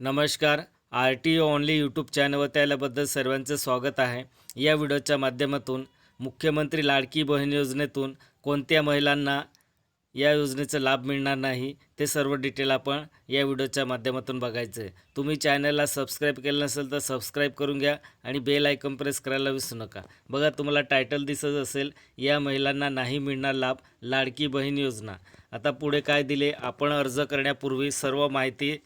नमस्कार R T O only YouTube चॅनलवर त्याबद्दल सर्वांचं स्वागत आहे. या व्हिडिओच्या माध्यमातून मुख्यमंत्री लाडकी बहीण योजनेतून कोणत्या महिलांना या योजनेचा लाभ मिळणार नाही ते सर्व डिटेल आपण या व्हिडिओच्या माध्यमातून बघायचं आहे. तुम्ही चॅनलला सबस्क्राईब केलं नसेल तर सबस्क्राईब करून घ्या आणि बेल आयकन प्रेस करायला विसरू नका. बघा तुम्हाला टायटल दिसत असेल या महिलांना नाही मिळणार लाभ लाडकी बहीण योजना. आता पुढे काय दिले? आपण अर्ज करण्यापूर्वी सर्व माहिती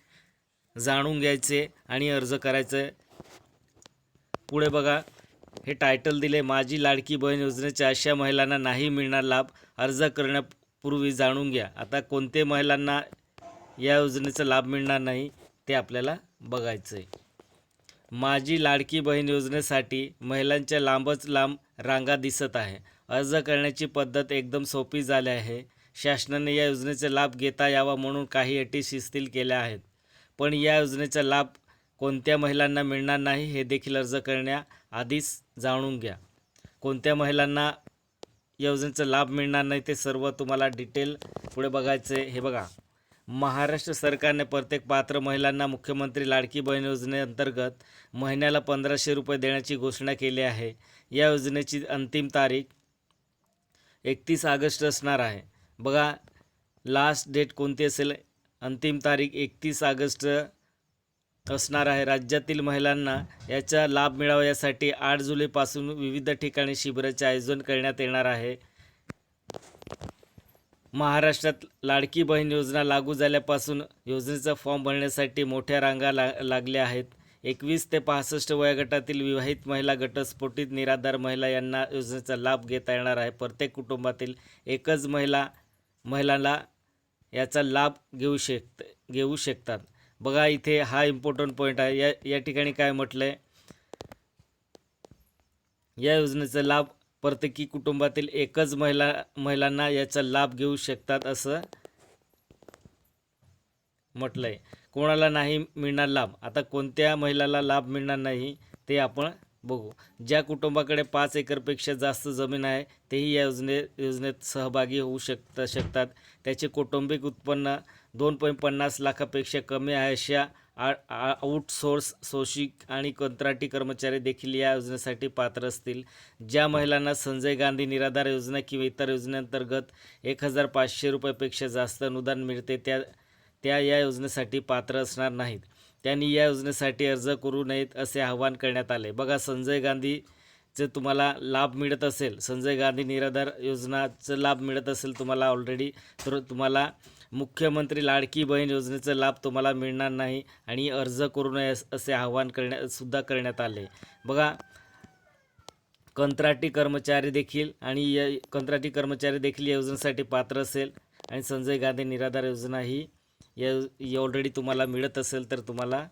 जाणून घ्यायचे आणि अर्ज करायचे. पुढे बघा. हे टायटल दिले माझी लाडकी बहीण योजनेच्या अशा महिलांना नाही मिळणार लाभ. अर्ज करण्यापूर्वी जाणून घ्या. आता कोणते महिलांना या योजनेचा लाभ मिळणार नाही ते आपल्याला बघायचं आहे माझी लाडकी बहीण योजनेसाठी महिलांच्या लांबच लांब रांगा दिसत आहे. अर्ज करण्याची पद्धत एकदम सोपी झाली आहे. शासनाने या योजनेचा लाभ घेता यावा म्हणून काही अटी शिस्तील केल्या आहेत. पण या योजनेचा लाभ कोणत्या महिलांना मिळणार नाही हे देखील अर्ज करण्याआधीच जाणून घ्या. कोणत्या महिलांना या योजनेचा लाभ मिळणार नाही ते सर्व तुम्हाला डिटेल पुढे बघायचे हे बघा. महाराष्ट्र सरकारने प्रत्येक पात्र महिलांना मुख्यमंत्री लाडकी बहीण योजनेअंतर्गत महिन्याला पंधराशे रुपये देण्याची घोषणा केली आहे. या योजनेची अंतिम तारीख एकतीस ऑगस्ट असणार आहे. बघा लास्ट डेट कोणती असेल? अंतिम तारीख एकतीस ऑगस्ट असणार आहे. राज्यातील महिलांना याचा लाभ मिळावा यासाठी आठ जुलैपासून विविध ठिकाणी शिबिराचे आयोजन करण्यात येणार आहे. महाराष्ट्रात लाडकी बहीण योजना लागू झाल्यापासून योजनेचा फॉर्म भरण्यासाठी मोठ्या रांगा ला लागल्या आहेत. एकवीस ते पासष्ट वयोगटातील विवाहित महिला गटस्फोटित निराधार महिला यांना योजनेचा लाभ घेता येणार आहे. प्रत्येक कुटुंबातील एकच महिला महिलाला याचा लाभ घेऊ शक घेऊ शकतात. बघा इथे हा इम्पॉर्टंट पॉईंट आहे. या या ठिकाणी काय म्हटलं आहे या योजनेचा लाभ प्रत्येकी कुटुंबातील एकच महिला महिलांना याचा लाभ घेऊ शकतात असं म्हटलं आहे कोणाला नाही मिळणार लाभ. आता कोणत्या महिलाला लाभ मिळणार नाही ते आपण बघू. ज्या कुटुंबाकडे पाच एकरपेक्षा जास्त जमीन आहे तेही या योजने योजनेत सहभागी होऊ शकता शकतात. त्याचे कौटुंबिक उत्पन्न दोन पॉईंट पन्नास लाखापेक्षा कमी आहे अशा आ आउटसोर्स सोशिक आणि कंत्राटी कर्मचारी देखील या योजनेसाठी पात्र असतील. ज्या महिलांना संजय गांधी निराधार योजना किंवा इतर योजनेअंतर्गत एक हजार पाचशे रुपयापेक्षा जास्त अनुदान मिळते त्या त्या या योजनेसाठी पात्र असणार नाहीत. त्यांनी या योजनेसाठी अर्ज करू नयेत असे आवाहन करण्यात आले. बघा संजय गांधीचे तुम्हाला लाभ मिळत असेल संजय गांधी निराधार योजनाचं लाभ मिळत असेल तुम्हाला ऑलरेडी तर तुम्हाला मुख्यमंत्री लाडकी बहीण योजनेचा लाभ तुम्हाला मिळणार नाही आणि अर्ज करू नये असे आवाहन करण्यासुद्धा करण्यात आले. बघा कंत्राटी कर्मचारी देखील आणि या कंत्राटी कर्मचारी देखील या योजनेसाठी पात्र असेल आणि संजय गांधी निराधार योजना ही या ऑलरेडी तुम्हाला मिळत असेल तर तुम्हाला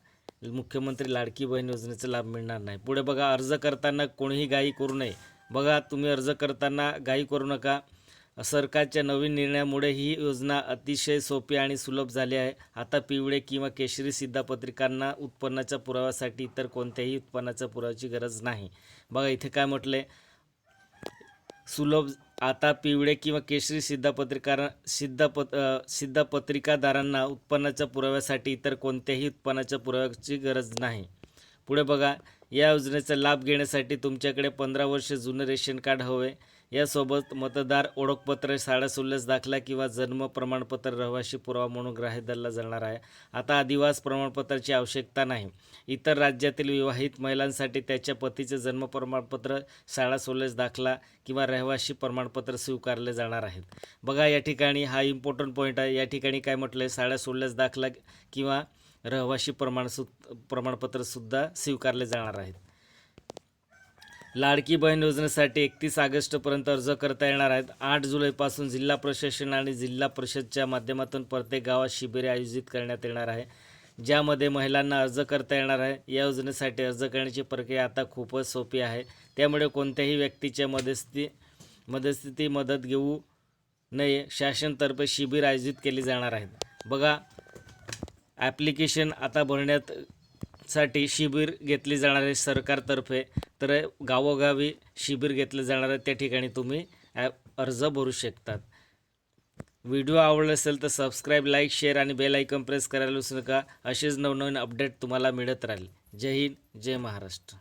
मुख्यमंत्री लाडकी बहीण योजनेचा लाभ मिळणार नाही. पुढे बघा अर्ज करताना कोणीही घाई करू नये. बघा तुम्ही अर्ज करताना घाई करू नका. सरकारच्या नवीन निर्णयामुळे ही योजना अतिशय सोपी आणि सुलभ झाली आहे. आता पिवळे किंवा केशरी सिद्धापत्रिकांना उत्पन्नाच्या पुराव्यासाठी इतर कोणत्याही उत्पन्नाच्या पुराव्याची गरज नाही. बघा इथे काय म्हटले सुलभ आता पिवळे किंवा केशरी सिद्धापत्रिकार सिद्धापत पत सिद्धपत्रिकादारांना उत्पन्नाच्या पुराव्यासाठी इतर कोणत्याही उत्पन्नाच्या पुराव्याची गरज नाही. पुढे बघा या योजनेचा लाभ घेण्यासाठी तुमच्याकडे पंधरा वर्ष जुनं रेशन कार्ड हवे यासोबत मतदार ओळखपत्र शाळा सुल्लस दाखला किंवा जन्म प्रमाणपत्र रहिवाशी पुरावा म्हणून ग्राह्य धरला जाणार आहे. आता आदिवास प्रमाणपत्राची आवश्यकता नाही. इतर राज्यातील विवाहित महिलांसाठी त्याच्या पतीचे जन्म प्रमाणपत्र शाळा सोल्लेस दाखला किंवा रहिवाशी प्रमाणपत्र स्वीकारले जाणार आहेत. बघा या ठिकाणी हा इम्पॉर्टंट पॉईंट आहे. या ठिकाणी काय म्हटलं आहे शाळा सोल्लेस दाखला किंवा रहिवाशी प्रमाण सु प्रमाणपत्रसुद्धा स्वीकारले जाणार आहेत. लाडकी बहीण योजनेसाठी एकतीस ऑगस्टपर्यंत अर्ज करता येणार आहेत. आठ जुलैपासून जिल्हा प्रशासन आणि जिल्हा परिषदच्या माध्यमातून प्रत्येक गावात शिबिरे आयोजित करण्यात येणार आहे. ज्यामध्ये महिलांना अर्ज करता येणार आहे. या योजनेसाठी अर्ज करण्याची प्रक्रिया आता खूपच सोपी आहे. त्यामुळे कोणत्याही व्यक्तीच्या मध्यस्थी मध्यस्थिती मदत घेऊ नये. शासनतर्फे शिबिर आयोजित केली जाणार आहेत. बघा ॲप्लिकेशन आता भरण्यात साठी शिबिर घेतली जाणार आहे सरकारतर्फे तर गावोगावी शिबिर घेतलं जाणार आहे त्या ठिकाणी तुम्ही ॲप अर्ज भरू शकतात. व्हिडिओ आवडला असेल तर सबस्क्राईब लाईक शेअर आणि बेल आयकॉन प्रेस करायला विसरू नका. असेच नवनवीन अपडेट तुम्हाला मिळत राहील. जय हिंद जय महाराष्ट्र.